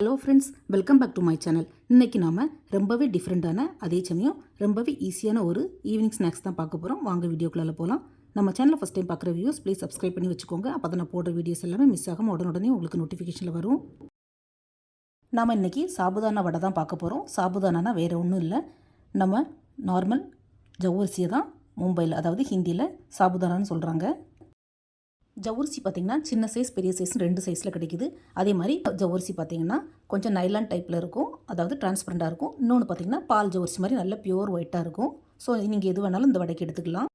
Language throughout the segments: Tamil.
Hello friends welcome back to my channel இன்றைக்கி நாம் ரொம்பவே டிஃப்ரெண்ட்டான அதே சமயம் ரொம்பவே ஈஸியான ஒரு ஈவினிங் ஸ்நாக்ஸ் தான் பார்க்க போகிறோம் வாங்க வீடியோக்குள்ளே போகலாம் நம்ம சேனலில் ஃபஸ்ட் டைம் பார்க்குற வியூஸ் ப்ளீஸ் சப்ஸ்கிரைப் பண்ணி வச்சுக்கோங்க. அப்போ தான் நான் போடுற வீடியோஸ் எல்லாமே மிஸ் ஆகாமல் உடனுடனே உங்களுக்கு நோட்டிஃபிகேஷனில் வரும். நாம் இன்றைக்கி சாபுதானா வடை தான் பார்க்க போகிறோம் சாபுதானா வேறு ஒன்றும் இல்லை. நம்ம நார்மல் ஜவ்வரிசியை தான் மும்பையில் அதாவது ஹிந்தியில் சாபுதானான்னு சொல்கிறாங்க ஜவ்வரிசி பார்த்திங்கன்னா சின்ன சைஸ் பெரிய சைஸ் ரெண்டு சைஸில் கிடைக்குது. அதே மாதிரி ஜவுரிசி பார்த்திங்கன்னா கொஞ்சம் நைலான் டைப்பில் இருக்கும். அதாவது டிரான்ஸ்பரண்ட்டாக இருக்கும். இன்னொன்று பார்த்திங்கன்னா பால் ஜவுரிசி மாதிரி நல்ல பியூர் ஒயிட்டாக இருக்கும். ஸோ நீங்கள் எது வேணாலும் இந்த வடைக்கு எடுத்துக்கலாம்.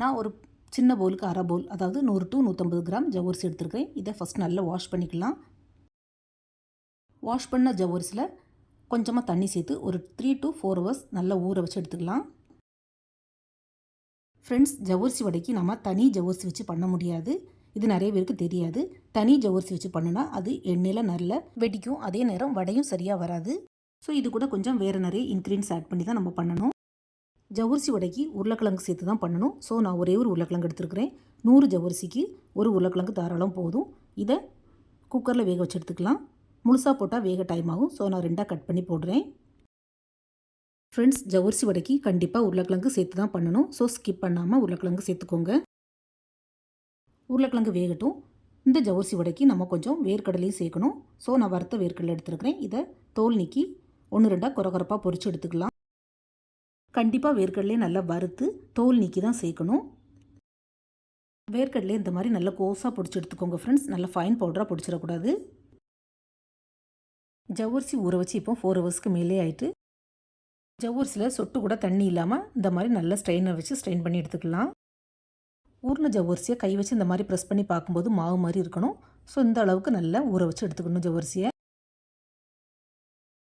நான் ஒரு சின்ன பவுலுக்கு அரை பவுல் அதாவது நூறு டு நூற்றம்பது கிராம் ஜவ்வரிசி எடுத்துருக்கேன் இதை ஃபஸ்ட் நல்லா வாஷ் பண்ணிக்கலாம். வாஷ் பண்ண ஜவ்வரிசியில் கொஞ்சமாக தண்ணி சேர்த்து ஒரு த்ரீ டு ஃபோர் ஹவர்ஸ் நல்லா ஊற வச்சு எடுத்துக்கலாம். ஃப்ரெண்ட்ஸ் ஜவ்வரிசி வடைக்கு நம்ம தனி ஜவ்வரிசி வச்சு பண்ண முடியாது. இது நிறைய பேருக்கு தெரியாது. தனி ஜவ்வரிசி வச்சு பண்ணுனா அது எண்ணெயில் நல்ல வெடிக்கும். அதே நேரம் வடையும் சரியாக வராது. ஸோ இது கூட கொஞ்சம் வேறு நிறைய இன்க்ரீடியன்ஸ் ஆட் பண்ணி தான் நம்ம பண்ணணும். ஜவ்வரிசி வடைக்கு உருளைக்கிழங்கு சேர்த்து தான் பண்ணணும். ஸோ நான் ஒரே ஒரு உருளைக்கிழங்கு எடுத்துருக்கிறேன். நூறு ஜவ்வரிசிக்கு ஒரு உருளைக்கிழங்கு தாராளம் போதும். இதை குக்கரில் வேக வச்சு எடுத்துக்கலாம். முழுசாக போட்டால் வேக டைம் ஆகும். ஸோ நான் ரெண்டாக கட் பண்ணி போடுறேன். ஃப்ரெண்ட்ஸ் ஜவரிசி வடைக்கு கண்டிப்பாக உருளைக்கிழங்கு சேர்த்து தான் பண்ணணும். ஸோ ஸ்கிப் பண்ணாமல் உருளைக்கிழங்கு சேர்த்துக்கோங்க. உருளைக்கிழங்கு வேகட்டும். இந்த ஜவரிசி வடைக்கு நம்ம கொஞ்சம் வேர்க்கடலையும் சேர்க்கணும். ஸோ நான் வறுத்த வேர்க்கடலை எடுத்துருக்கிறேன். இதை தோல் நீக்கி ஒன்று ரெண்டாக குறகுறப்பாக பொரிச்சு எடுத்துக்கலாம். கண்டிப்பாக வேர்க்கடலையே நல்லா வறுத்து தோல் நீக்கி தான் சேர்க்கணும். வேர்க்கடலையே இந்த மாதிரி நல்லா கோஸாக பொடிச்சு எடுத்துக்கோங்க ஃப்ரெண்ட்ஸ் நல்லா ஃபைன் பவுடராக பொடிச்சிடக்கூடாது ஜவ்வரிசி ஊற வச்சு இப்போ ஃபோர் ஹவர்ஸ்க்கு மேலே ஆயிட்டு ஜவ்வரிசியில் சொட்டு கூட தண்ணி இல்லாமல் இந்த மாதிரி நல்ல ஸ்ட்ரெயினர் வச்சு ஸ்ட்ரெயின் பண்ணி எடுத்துக்கலாம். ஊர்ன ஜவ்வரிசியை கை வச்சு இந்த மாதிரி ப்ரெஸ் பண்ணி பார்க்கும்போது மாவு மாதிரி இருக்கணும். ஸோ இந்த அளவுக்கு நல்லா ஊற வச்சு எடுத்துக்கணும் ஜவ்வரிசியை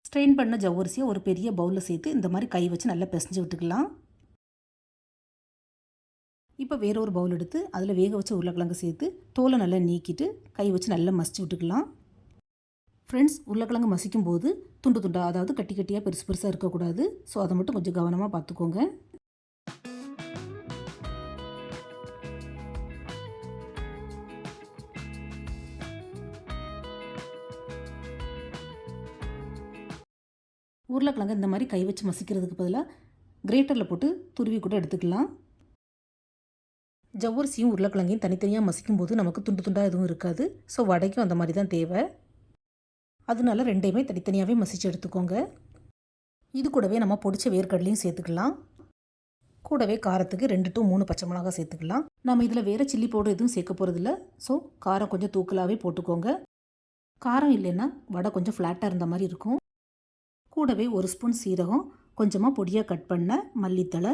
ஸ்ட்ரெயின் பண்ண ஜவ்வரிசியை ஒரு பெரிய பவுலில் சேர்த்து இந்த மாதிரி கை வச்சு நல்லா பிசைஞ்சு விட்டுக்கலாம். இப்போ வேற ஒரு பவுல் எடுத்து அதில் வேக வச்ச உருளைக்கிழங்கு சேர்த்து தோலை நல்லா நீக்கிட்டு கை வச்சு நல்லா மசிச்சு விட்டுக்கலாம். ஃப்ரெண்ட்ஸ் உருளைக்கிழங்கு மசிக்கும் போது துண்டு துண்டாக அதாவது கட்டி கட்டியாக பெருசு பெருசாக இருக்கக்கூடாது. ஸோ அதை மட்டும் கொஞ்சம் கவனமாக பார்த்துக்கோங்க. உருளைக்கிழங்கு இந்த மாதிரி கை வச்சு மசிக்கிறதுக்கு பதிலாக கிரேட்டரில் போட்டு துருவி கூட எடுத்துக்கலாம். ஜவ்வரிசியும் உருளைக்கிழங்கையும் தனித்தனியாக மசிக்கும் போது நமக்கு துண்டு துண்டாக எதுவும் இருக்காது. ஸோ வடைக்கும் அந்த மாதிரி தான் தேவை. அதனால ரெண்டையுமே தனித்தனியாகவே மசிச்சு எடுத்துக்கோங்க. இது கூடவே நம்ம பொடிச்ச வேர்க்கடலையும் சேர்த்துக்கலாம். கூடவே காரத்துக்கு ரெண்டு டு மூணு பச்சை மிளகா சேர்த்துக்கலாம். நம்ம இதில் வேறு சில்லி பவுடர் எதுவும் சேர்க்க போகிறதில்ல ஸோ காரம் கொஞ்சம் தூக்கலாகவே போட்டுக்கோங்க. காரம் இல்லைன்னா வடை கொஞ்சம் ஃப்ளாட்டாக இருந்த மாதிரி இருக்கும். கூடவே ஒரு ஸ்பூன் சீரகம் கொஞ்சமாக பொடியாக கட் பண்ண மல்லித்தலை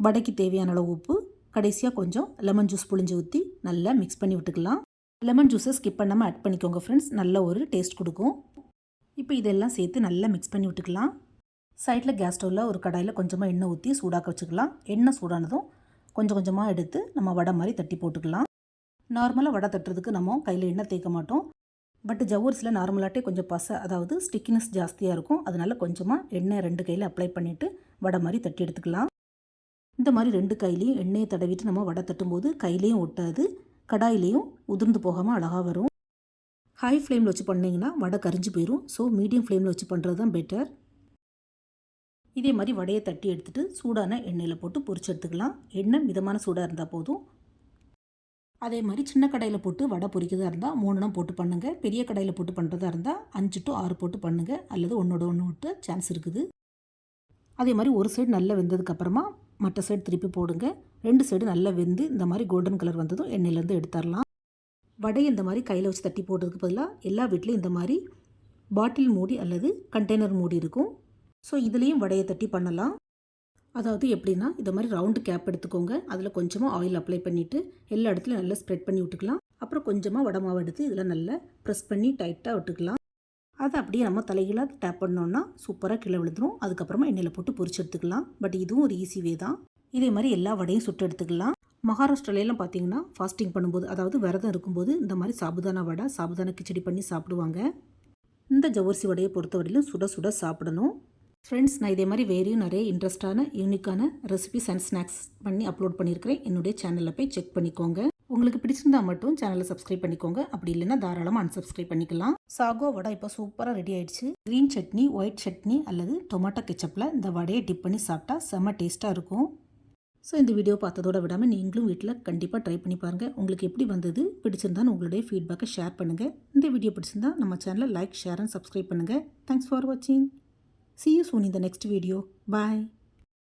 வடைக்கு தேவையான அளவு உப்பு கடைசியாக கொஞ்சம் லெமன் ஜூஸ் புளிஞ்சு ஊற்றி நல்லா மிக்ஸ் பண்ணி விட்டுக்கலாம். லெமன் ஜூஸை ஸ்கிப் பண்ணாமல் ஆட் பண்ணிக்கோங்க ஃப்ரெண்ட்ஸ் நல்ல ஒரு டேஸ்ட் கொடுக்கும். இப்போ இதெல்லாம் சேர்த்து நல்லா மிக்ஸ் பண்ணி விட்டுக்கலாம். சைடில் கேஸ் ஸ்டவ்வில் ஒரு கடாயில் கொஞ்சமாக எண்ணெய் ஊற்றி சூடாக்க வச்சுக்கலாம். எண்ணெய் சூடானதும் கொஞ்சம் கொஞ்சமாக எடுத்து நம்ம வடை மாதிரி தட்டி போட்டுக்கலாம். நார்மலாக வடை தட்டுறதுக்கு நம்ம கையில் எண்ணெய் தேய்க்க மாட்டோம். பட் ஜவ்வரிசியில் நார்மலாகட்டே கொஞ்சம் பசை அதாவது ஸ்டிக்கினஸ் ஜாஸ்தியாக இருக்கும். அதனால் கொஞ்சமாக எண்ணெய் ரெண்டு கையில் அப்ளை பண்ணிவிட்டு வடை மாதிரி தட்டி எடுத்துக்கலாம். இந்த மாதிரி ரெண்டு கையிலையும் எண்ணெயை தடவிட்டு நம்ம வடை தட்டும்போது கையிலையும் ஒட்டாது. கடாயிலையும் உதிர்ந்து போகாமல் அழகாக வரும். ஹை ஃப்ளேமில் வச்சு பண்ணிங்கன்னா வடை கரிஞ்சு போயிடும் ஸோ மீடியம் ஃப்ளேமில் வச்சு பண்ணுறது தான் பெட்டர் இதே மாதிரி வடையை தட்டி எடுத்துகிட்டு சூடான எண்ணெயில் போட்டு பொரிச்சு எடுத்துக்கலாம். எண்ணெய் மிதமான சூடாக இருந்தால் போதும். அதே மாதிரி சின்ன கடையில் போட்டு வடை பொரிக்கிறதா இருந்தால் மூணுனா போட்டு பண்ணுங்கள் பெரிய கடையில் போட்டு பண்ணுறதா இருந்தால் அஞ்சு டு ஆறு போட்டு பண்ணுங்கள் அல்லது ஒன்றோட ஒன்று விட்டு சான்ஸ் இருக்குது. அதே மாதிரி ஒரு சைடு நல்லா வெந்ததுக்கப்புறமா மற்ற சைடு திருப்பி போடுங்க. ரெண்டு சைடு நல்லா வெந்து இந்த மாதிரி கோல்டன் கலர் வந்ததும் எண்ணெயிலேருந்து எடுத்துடலாம். வடையை இந்த மாதிரி கையில் வச்சு தட்டி போடுறதுக்கு பதிலாக எல்லா வீட்லேயும் இந்த மாதிரி பாட்டில் மூடி அல்லது கண்டெய்னர் மூடி இருக்கும். ஸோ இதுலேயும் வடையை தட்டி பண்ணலாம். அதாவது எப்படின்னா இந்த மாதிரி ரவுண்டு கேப் எடுத்துக்கோங்க. அதில் கொஞ்சமாக ஆயில் அப்ளை பண்ணிவிட்டு எல்லா இடத்துலையும் நல்லா ஸ்ப்ரெட் பண்ணி விட்டுக்கலாம். அப்புறம் கொஞ்சமாக வடை மாவு எடுத்து இதில் நல்லா ப்ரெஸ் பண்ணி டைட்டாக விட்டுக்கலாம். அதை அப்படியே நம்ம தலைகளாக டேப் பண்ணோன்னா சூப்பராக கீழே விழுந்துடும் அதுக்கப்புறமா எண்ணெயில் போட்டு பொரிச்சு எடுத்துக்கலாம். பட் இதுவும் ஒரு ஈஸி வே தான். இதே மாதிரி எல்லா வடையும் சுட்டு எடுத்துக்கலாம். மகாராஷ்டிராலையெல்லாம் பார்த்தீங்கன்னா ஃபாஸ்டிங் பண்ணும்போது அதாவது விரதம் இருக்கும்போது இந்த மாதிரி சாபுதானா வடை சாபுதானா கிச்சடி பண்ணி சாப்பிடுவாங்க. இந்த ஜவ்வரிசி வடையை பொறுத்தவரையிலும் சுட சுட சாப்பிடணும். ஃப்ரெண்ட்ஸ் நான் இதே மாதிரி வேறையும் நிறைய இன்ட்ரெஸ்டான யூனிக்கான ரெசிபிஸ் அண்ட் ஸ்நாக்ஸ் பண்ணி அப்லோட் பண்ணியிருக்கிறேன். என்னுடைய சேனலில் போய் செக் பண்ணிக்கோங்க. உங்களுக்கு பிடிச்சிருந்தா மட்டும் சேனலை சப்ஸ்கிரைப் பண்ணிக்கோங்க. அப்படி இல்லைன்னா தாராளமாக அன்சப்ஸ்கிரைப் பண்ணிக்கலாம். சாகோ வடை இப்போ சூப்பராக ரெடி ஆயிடுச்சு. க்ரீன் சட்னி ஒயிட் சட்னி அல்லது டொமேட்டோ கெச்சப்பில் இந்த வடையை டிப் பண்ணி சாப்பிட்டா செம்ம டேஸ்ட்டாக இருக்கும். ஸோ இந்த வீடியோ பார்த்ததோட விடாமல் நீங்களும் வீட்டில் கண்டிப்பாக ட்ரை பண்ணி பாருங்கள் உங்களுக்கு எப்படி வந்தது பிடிச்சிருந்தான்னு உங்களுடைய ஃபீட்பேக்கை ஷேர் பண்ணுங்கள் இந்த வீடியோ பிடிச்சிருந்தா நம்ம சேனலை லைக் ஷேர் அண்ட் சப்ஸ்கிரைப் பண்ணுங்கள் தேங்க்ஸ் ஃபார் வாட்சிங் சி யூ soon இந்த நெக்ஸ்ட் வீடியோ பாய்